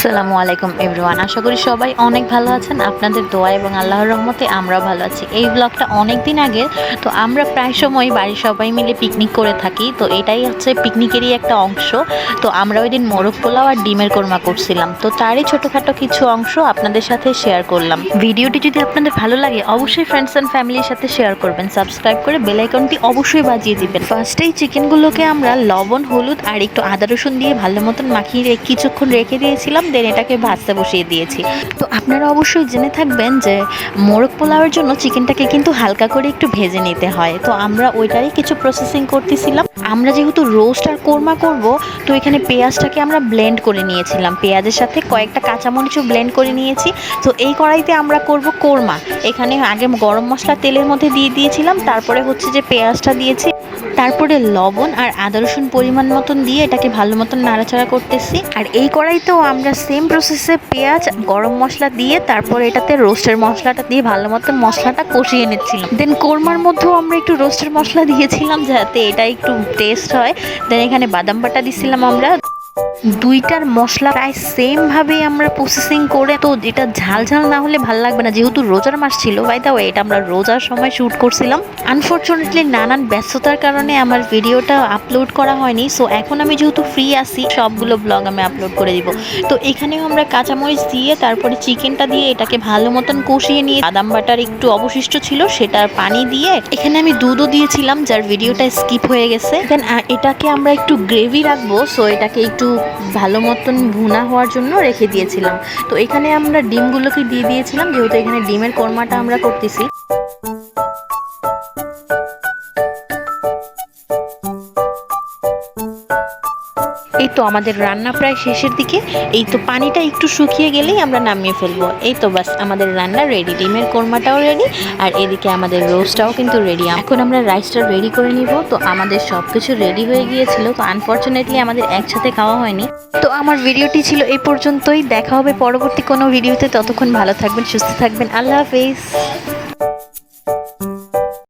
আসসালামু আলাইকুম এভরিওয়ান। আশা করি সবাই অনেক ভালো আছেন। আপনাদের দোয়া এবং আল্লাহর রহমতে আমরা ভালো আছি। এই ব্লগটা অনেক দিন আগে, তো আমরা প্রায় সময় বাড়ির সবাই মিলে পিকনিক করে থাকি। তো এটাই হচ্ছে পিকনিকেরই একটা অংশ। তো আমরা ওই দিন মোরগ পোলাও আর ডিমের কোরমা করছিলাম। তো তারই ছোটোখাটো কিছু অংশ আপনাদের সাথে শেয়ার করলাম। ভিডিওটি যদি আপনাদের ভালো লাগে, অবশ্যই ফ্রেন্ডস অ্যান্ড ফ্যামিলির সাথে শেয়ার করবেন। সাবস্ক্রাইব করে বেল আইকনটি অবশ্যই বাজিয়ে দিবেন। ফার্স্টেই চিকেনগুলোকে আমরা লবণ, হলুদ আর একটু আদা রসুন দিয়ে ভালো মতন মাখিয়ে কিছুক্ষণ রেখে দিয়েছিলাম। দেন এটাকে ভাজতে বসিয়ে দিয়েছি। তো আপনারা অবশ্যই জেনে থাকবেন যে মোরগ পোলাওয়ের জন্য চিকেনটাকে কিন্তু হালকা করে একটু ভেজে নিতে হয়। তো আমরা ওইটারই কিছু প্রসেসিং করতেছিলাম। আমরা যেহেতু রোস্ট আর কোরমা করব, তো এখানে পেঁয়াজটাকে আমরা ব্লেন্ড করে নিয়েছিলাম। পেঁয়াজের সাথে কয়েকটা কাঁচামরিচও ব্লেন্ড করে নিয়েছি। তো এই কড়াইতে আমরা করব কোরমা। এখানে আগে গরম মশলা তেলের মধ্যে দিয়ে দিয়েছিলাম। তারপরে হচ্ছে যে পেঁয়াজটা দিয়েছি। তারপরে লবণ আর আদা রসুন পরিমাণ মতন দিয়ে এটাকে ভালো মতন নাড়াচাড়া করতেছি। আর এই কড়াইতেও আমরা সেম প্রসেসে পেঁয়াজ, গরম মশলা দিয়ে তারপর এটাতে রোস্টের মশলাটা দিয়ে ভালো মতো মশলাটা কষিয়ে নিচ্ছিলাম। দেন কোরমার মধ্যেও আমরা একটু রোস্টের মশলা দিয়েছিলাম যাতে এটা একটু টেস্ট হয়। দেন এখানে বাদাম বাটা দিছিলাম আমরা। দুইটার মশলা প্রায় সেম ভাবে আমরা প্রসেসিং করে, তো এটা ঝাল ঝাল না হলে ভালো লাগবে না। যেহেতু রোজার মাস ছিল বাই দা ওয়ে এটা আমরা রোজার সময় শ্যুট করছিলাম। আনফর্চুনেটলি নানান ব্যস্ততার কারণে আমার ভিডিওটা আপলোড করা হয়নি সো এখন আমি যেহেতু ফ্রি আছি, সবগুলো ব্লগ আমি আপলোড করে দিব। তো এখানেও আমরা কাঁচামরিচ দিয়ে, তারপরে চিকেনটা দিয়ে এটাকে ভালো মতন কষিয়ে নিয়ে, বাদাম বাটার একটু অবশিষ্ট ছিল, সেটার পানি দিয়ে, এখানে আমি দুধও দিয়েছিলাম, যার ভিডিওটা স্কিপ হয়ে গেছে। দেন এটাকে আমরা একটু গ্রেভি রাখব সো এটাকে একটু ভালো মতন ভুনা হওয়ার জন্য রেখে দিয়েছিলাম। তো এখানে আমরা ডিমগুলোকে দিয়ে দিয়েছিলাম, যেহেতু এখানে ডিমের কর্মাটা আমরা করতেছি। এই তো আমাদের রান্না প্রায় শেষের দিকে। এই তো পানিটা একটু শুকিয়ে গেলেই আমরা নামিয়ে ফেলব। এই তো বাস আমাদের রান্না রেডি ডিমের কোরমাটাও রেডি আর এদিকে আমাদের রোস্টটাও কিন্তু রেডি এখন আমরা রাইসটা রেডি করে নিব। তো আমাদের সব কিছু রেডি হয়ে গিয়েছিল। তো আনফর্চুনেটলি আমাদের একসাথে খাওয়া হয়নি। তো আমার ভিডিওটি ছিল এই পর্যন্তই। দেখা হবে পরবর্তী কোনো ভিডিওতে ততক্ষণ ভালো থাকবেন, সুস্থ থাকবেন। আল্লাহ হাফিজ।